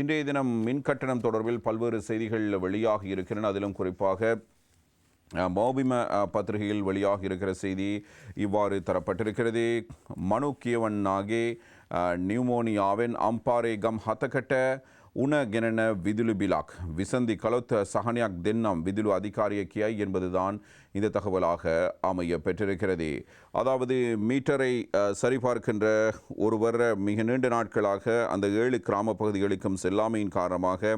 இன்றைய தினம் மின் கட்டணம் தொடர்பில் பல்வேறு செய்திகள் வெளியாகி இருக்கின்றன. அதிலும் குறிப்பாக மௌபிம பத்திரிகையில் வெளியாகி இருக்கிற செய்தி இவ்வாறு தரப்பட்டிருக்கிறது. மனு கியவன் நாகே நியூமோனியாவின் அம்பாரே கம் ஹத்தகட்ட உன கெனன விதுலு பிலாக். விசந்தி கலொத்த சஹனியாக் தென்னம் விதுலு அதிகாரிய கியாய் என்பதுதான் இந்த தகவலாக அமைய பெற்றிருக்கிறது. அதாவது மீட்டரை சரிபார்க்கின்ற ஒருவர் மிக நீண்ட நாட்களாக அந்த ஏழு கிராம பகுதிகளுக்கும் செல்லாமையின் காரணமாக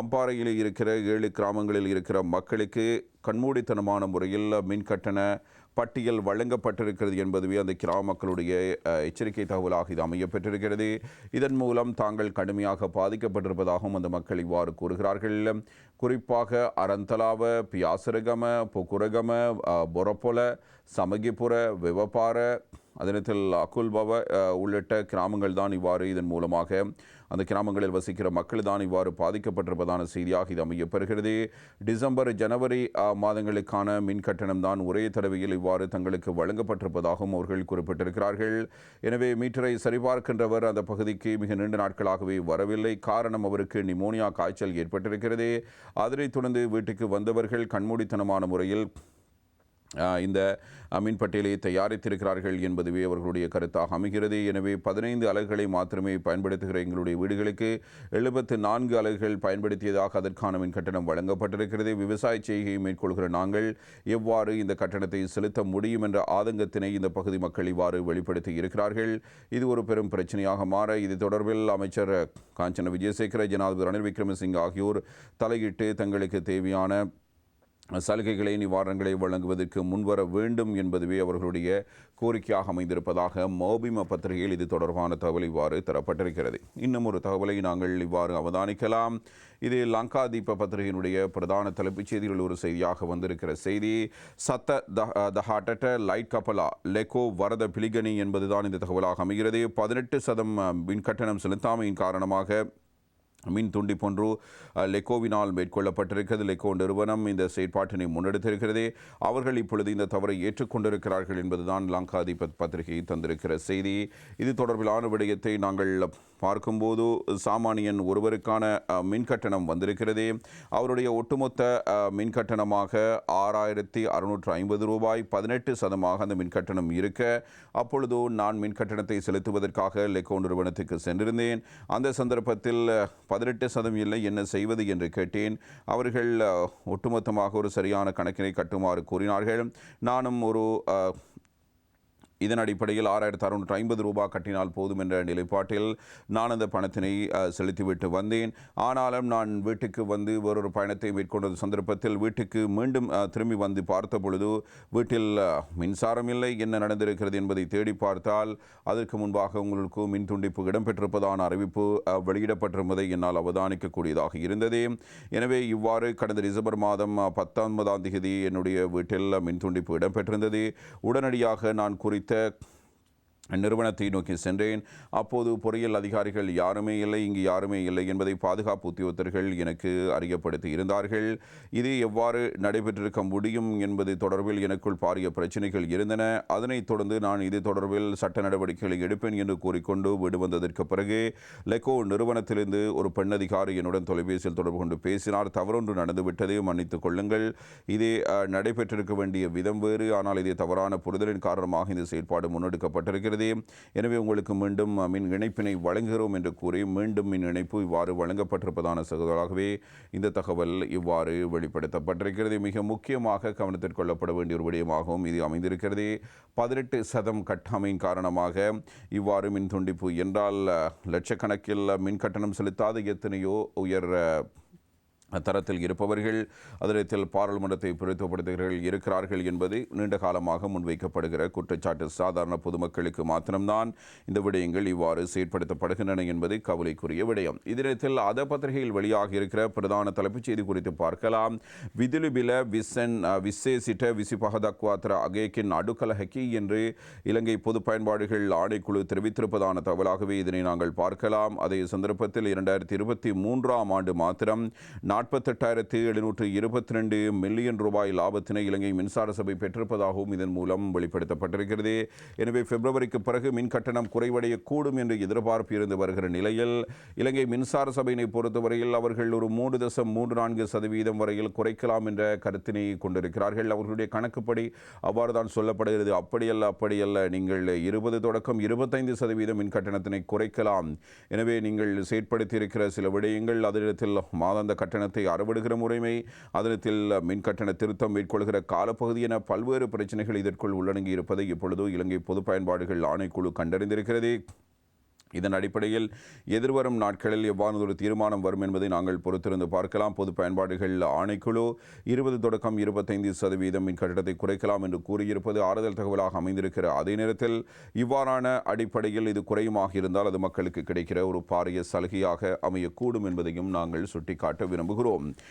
அம்பாறையில் இருக்கிற ஏழு கிராமங்களில் இருக்கிற மக்களுக்கு கண்மூடித்தனமான முறையில் மின் கட்டண பட்டியல் வழங்கப்பட்டிருக்கிறது என்பதுவே அந்த கிராம மக்களுடைய எச்சரிக்கை தகவலாக இது அமையப்பெற்றிருக்கிறது. இதன் மூலம் தாங்கள் கடுமையாக பாதிக்கப்பட்டிருப்பதாகவும் அந்த மக்கள் இவ்வாறு கூறுகிறார்கள். குறிப்பாக அரந்தலாவ பியாசரகம பொக்குரகம அஹ், பொரப்பொல சமகிபுர விவபார அதனத்தில் அகுல்பவ உள்ளிட்ட கிராமங்கள் தான் இவ்வாறு இதன் மூலமாக அந்த கிராமங்களில் வசிக்கிற மக்கள் தான் இவ்வாறு பாதிக்கப்பட்டிருப்பதான செய்தியாக இது அமையப்பெறுகிறது. டிசம்பர் ஜனவரி மாதங்களுக்கான மின் கட்டணம் தான் ஒரே தடவையில் இவ்வாறு தங்களுக்கு வழங்கப்பட்டிருப்பதாகவும் அவர்கள் குறிப்பிட்டிருக்கிறார்கள். எனவே மீட்டரை சரிபார்க்கின்றவர் அந்த பகுதிக்கு மிக நீண்ட நாட்களாகவே வரவில்லை. காரணம் அவருக்கு நிமோனியா காய்ச்சல் ஏற்பட்டிருக்கிறது. அதனைத் தொடர்ந்து வீட்டுக்கு வந்தவர்கள் கண்மூடித்தனமான முறையில் இந்த அமீன் பட்டியலை தயாரித்திருக்கிறார்கள் என்பதுவே அவர்களுடைய கருத்தாக அமைகிறது. எனவே பதினைந்து அலகுகளை மாத்திரமே பயன்படுத்துகிற எங்களுடைய வீடுகளுக்கு எழுபத்து நான்கு அலகுகள் பயன்படுத்தியதாக அதற்கான மின் கட்டணம் வழங்கப்பட்டிருக்கிறது. விவசாய செய்கையை மேற்கொள்கிற நாங்கள் எவ்வாறு இந்த கட்டணத்தை செலுத்த முடியும் என்ற ஆதங்கத்தினை இந்த பகுதி மக்கள் இவ்வாறு வெளிப்படுத்தி இருக்கிறார்கள். இது ஒரு பெரும் பிரச்சனையாக மாற இது தொடர்பில் அமைச்சர் காஞ்சன விஜயசேகர ஜனாதிபதி ரணில் விக்ரமசிங்க ஆகியோர் தலையிட்டு தங்களுக்கு தேவையான சலுகைகளை நிவாரணங்களை வழங்குவதற்கு முன்வர வேண்டும் என்பதுவே அவர்களுடைய கோரிக்கையாக அமைந்திருப்பதாக மோபிம பத்திரிகையில் இது தொடர்பான தகவல் இவ்வாறு தரப்பட்டிருக்கிறது. இன்னும் ஒரு தகவலை நாங்கள் இவ்வாறு அவதானிக்கலாம். இது லங்கா தீப பத்திரிகையினுடைய பிரதான தலைப்புச் செய்திகள் ஒரு செய்தியாக வந்திருக்கிற செய்தி. சத்த த- தஹாட்டட்ட லைட் கப்பலா லெகோ வரத பிலிகனி என்பதுதான் இந்த தகவலாக அமைகிறது. பதினெட்டு சதம் மின் கட்டணம் செலுத்தாமையின் காரணமாக மின் துண்டிப்பொன்று போன்று லெக்கோவினால் மேற்கொள்ளப்பட்டிருக்கிறது. லெக்கோ நிறுவனம் இந்த செயற்பாட்டினை முன்னெடுத்திருக்கிறது. அவர்கள் இப்பொழுது இந்த தவறை ஏற்றுக்கொண்டிருக்கிறார்கள் என்பதுதான் லங்கா அதிபத் பத்திரிகை தந்திருக்கிற செய்தி. இது தொடர்பிலான விடயத்தை நாங்கள் பார்க்கும்போது சாமானியன் ஒருவருக்கான மின்கட்டணம் மின் கட்டணம் வந்திருக்கிறது. அவருடைய ஒட்டுமொத்த மின்கட்டணமாக மின் கட்டணமாக ஆறாயிரத்தி அறுநூற்று ஐம்பது ரூபாய் பதினெட்டு சதமாக அந்த மின் கட்டணம் இருக்க அப்பொழுது நான் மின் கட்டணத்தை செலுத்துவதற்காக லெக்கோ நிறுவனத்துக்கு சென்றிருந்தேன். அந்த சந்தர்ப்பத்தில் பதினெட்டு சதம் இல்லை என்ன செய்வது என்று கேட்டேன். அவர்கள் ஒட்டுமொத்தமாக ஒரு சரியான கணக்கினை கட்டுமாறு கூறினார்கள். நானும் ஒரு இதன் அடிப்படையில் ஆறாயிரத்து அறுநூற்று ஐம்பது ரூபாய் கட்டினால் போதும் என்ற நிலைப்பாட்டில் நான் அந்த பணத்தினை செலுத்திவிட்டு வந்தேன். ஆனாலும் நான் வீட்டுக்கு வந்து வேறொரு பயணத்தை மேற்கொண்ட சந்தர்ப்பத்தில் வீட்டுக்கு மீண்டும் திரும்பி வந்து பார்த்த பொழுது வீட்டில் மின்சாரம் இல்லை என்ன நடந்திருக்கிறது என்பதை தேடி பார்த்தால் அதற்கு முன்பாக உங்களுக்கு மின் துண்டிப்பு இடம்பெற்றிருப்பதான அறிவிப்பு வெளியிடப்பட்டிருப்பதை என்னால் அவதானிக்கக்கூடியதாக இருந்தது. எனவே இவ்வாறு கடந்த டிசம்பர் மாதம் பத்தொன்பதாம் தேதி என்னுடைய வீட்டில் மின் துண்டிப்பு இடம்பெற்றிருந்தது. உடனடியாக நான் குறித்த te நிறுவனத்தை நோக்கி சென்றேன். அப்போது பொறியியல் அதிகாரிகள் யாருமே இல்லை இங்கு யாருமே இல்லை என்பதை பாதுகாப்பு உத்தியோகத்தர்கள் எனக்கு அறியப்படுத்தி இருந்தார்கள். இது எவ்வாறு நடைபெற்றிருக்க முடியும் என்பது தொடர்பில் எனக்குள் பாரிய பிரச்சனைகள் இருந்தன. அதனைத் தொடர்ந்து நான் இது தொடர்பில் சட்ட நடவடிக்கைகளை எடுப்பேன் என்று கூறிக்கொண்டு வீடு வந்ததற்கு பிறகு லெக்கோ நிறுவனத்திலிருந்து ஒரு பெண் அதிகாரி என்னுடன் தொலைபேசியில் தொடர்பு கொண்டு பேசினார். தவறொன்று நடந்துவிட்டதை மன்னித்துக் கொள்ளுங்கள். இது நடைபெற்றிருக்க வேண்டிய விதம் வேறு. ஆனால் இது தவறான புரிதலின் காரணமாக இந்த செயல்பாடு முன்னெடுக்கப்பட்டிருக்கிறது. எனவே உங்களுக்கு மீண்டும் மின் இணைப்பினை வழங்குகிறோம் என்று கூறி மீண்டும் மின் இணைப்பு இவ்வாறு வழங்கப்பட்டிருப்பதான சகோதராகவே இந்த தகவல் இவ்வாறு வெளிப்படுத்தப்பட்டிருக்கிறது. மிக முக்கியமாக கவனத்தில் கொள்ளப்பட வேண்டிய ஒரு விடயமாகவும் இது அமைந்திருக்கிறது. பதினெட்டு சதம் கட்டாமையின் காரணமாக இவ்வாறு மின் துண்டிப்பு என்றால் லட்சக்கணக்கில் மின் கட்டணம் செலுத்தாத எத்தனையோ உயர் தரத்தில் இருப்பவர்கள் அதிரத்தில் பாராளுமன்றத்தை பிரதித்துவப்படுத்துகிறவர்கள் இருக்கிறார்கள் என்பது நீண்ட காலமாக முன்வைக்கப்படுகிற குற்றச்சாட்டு. சாதாரண பொதுமக்களுக்கு மாத்திரம்தான் இந்த விடயங்கள் இவ்வாறு செயற்படுத்தப்படுகின்றன என்பது கவலைக்குரிய விடயம். இதனத்தில் அத பத்திரிகையில் வெளியாக இருக்கிற பிரதான தலைப்புச் செய்தி குறித்து பார்க்கலாம். விதிலுபில விசன் விசேசிட்ட விசிபகதக்வாத்திர அகேக்கின் அடுக்கல ஹக்கி என்று இலங்கை பொது பயன்பாடுகள் ஆணைக்குழு தெரிவித்திருப்பதான தகவலாகவே இதனை நாங்கள் பார்க்கலாம். அதே சந்தர்ப்பத்தில் இரண்டாயிரத்தி இருபத்தி மூன்றாம் ஆண்டு மாத்திரம் நாற்பத்தெட்டாயிரத்து எழுநூற்று இருபத்தி ரெண்டு மில்லியன் ரூபாய் லாபத்தினை இலங்கை மின்சார சபை பெற்றிருப்பதாகவும் இதன் மூலம் வெளிப்படுத்தப்பட்டிருக்கிறது. எனவே பிப்ரவரிக்கு பிறகு மின் கட்டணம் குறைவடையக்கூடும் என்று எதிர்பார்ப்பு இருந்து வருகிற நிலையில் இலங்கை மின்சார சபையினை பொறுத்தவரையில் அவர்கள் ஒரு மூன்று தசம் மூன்று நான்கு சதவீதம் வரையில் குறைக்கலாம் என்ற கருத்தினை கொண்டிருக்கிறார்கள். அவர்களுடைய கணக்குப்படி அவ்வாறு தான் சொல்லப்படுகிறது. அப்படியல்ல அப்படியல்ல நீங்கள் இருபது தொடக்கம் இருபத்தைந்து சதவீதம் மின் கட்டணத்தினை குறைக்கலாம். எனவே நீங்கள் செயற்படுத்தியிருக்கிற சில விடயங்கள் அதனிடத்தில் மாதாந்த கட்டணத்தை அறவிடுகிற முறைமை அதனத்தில் மின் கட்டண திருத்தம் மேற்கொள்கிற காலப்பகுதி என பல்வேறு பிரச்சனைகள் இதற்குள் உள்ளடங்கி இருப்பதை இப்பொழுது இலங்கை பொது பயன்பாடுகள் ஆணைக்குழு கண்டறிந்திருக்கிறது. இதன் அடிப்படையில் எதிர்வரும் நாட்களில் எவ்வாறு ஒரு தீர்மானம் வரும் என்பதை நாங்கள் பொறுத்திருந்து பார்க்கலாம். பொது பயன்பாடுகள் ஆணைக்குழு இருபது தொடக்கம் இருபத்தைந்து சதவீதம் மின் குறைக்கலாம் என்று கூறியிருப்பது ஆறுதல் தகவலாக அமைந்திருக்கிற அதே நேரத்தில் இவ்வாறான அடிப்படையில் இது குறையுமாக இருந்தால் அது மக்களுக்கு கிடைக்கிற ஒரு பாரிய சலுகையாக அமையக்கூடும் என்பதையும் நாங்கள் சுட்டிக்காட்ட விரும்புகிறோம்.